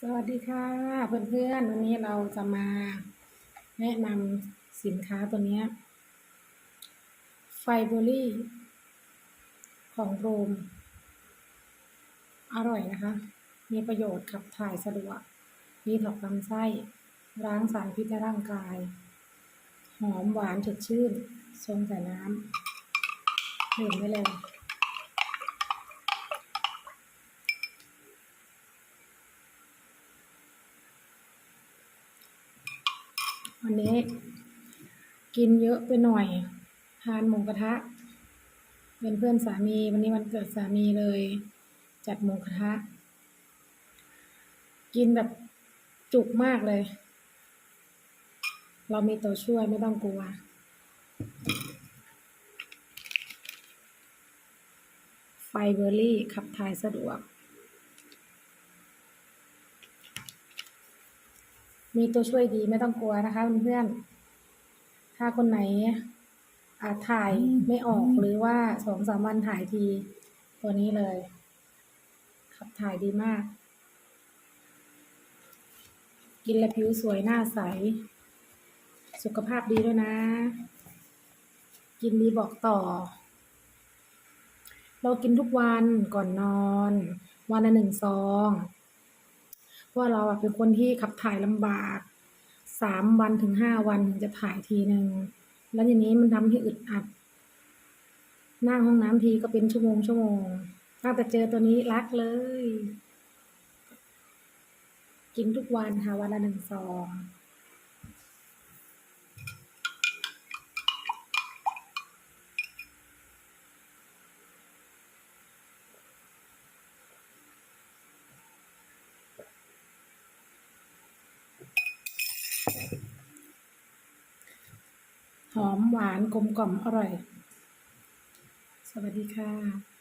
สวัสดีค่ะเพื่อนๆวันนี้เราจะมาแนะนำสินค้าตัวนี้ไฟเบอรี่ ของโรม อร่อยนะคะ มีประโยชน์ขับถ่ายสะดวกมีถอกลำไส้ ล้างสารพิษในร่างกาย หอมหวานสดชื่นชงใส่น้ำดื่มได้เลย วันนี้ กินเยอะไปหน่อย ทานหมูกระทะ เป็นเพื่อนสามี วันนี้วันเกิดสามีเลย จัดหมูกระทะ กินแบบจุกมากเลย เรามีตัวช่วยไม่ต้องกลัวไฟเบอร์รี่ขับถ่ายสะดวก มีตัวช่วยดีไม่ต้องกลัวนะคะเพื่อนๆถ้าคนไหนอาจถ่ายไม่ออกหรือว่าสองสามวันถ่ายที ตัวนี้เลย ขับถ่ายดีมาก กินแล้วผิวสวยหน้าใส สุขภาพดีด้วยนะ กินดีบอกต่อ เรากินทุกวันก่อนนอน วันละหนึ่งซอง เพราะว่าเราอะเป็นคนที่ขับถ่ายลำบากสามวันถึงห้าวันถึงจะถ่ายทีหนึ่งแล้วทีนี้มันทำให้อึดอัดนั่งห้องน้ำทีก็เป็นชั่วโมงชั่วโมงตั้งแต่เจอตัวนี้รักเลย กินทุกวันค่ะวันละหนึ่งซอง หอมหวานกลมกล่อมอร่อย สวัสดีค่ะ